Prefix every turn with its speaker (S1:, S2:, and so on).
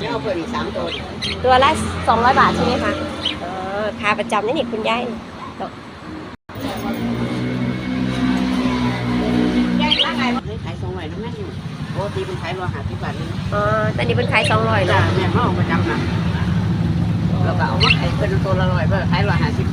S1: แล้วอีกสามตัว
S2: ตัวละสองร้อยบาทใช่ไหมคะเออขาประจำนี่นี่คุณยาย
S1: ยไงขายสองร้อยน้ำแม่อยู่ปกติเป็นขายร้อยห้าสิบบาทเลย
S2: อ๋อตอนนี้เป็นขายสอง
S1: จ้า
S2: เนาะ
S1: แม่เขาเอาประจำนะแล้วก็เอามาขายเป็นตัวละร้อยเพื่อขายร้อยห้าสิบ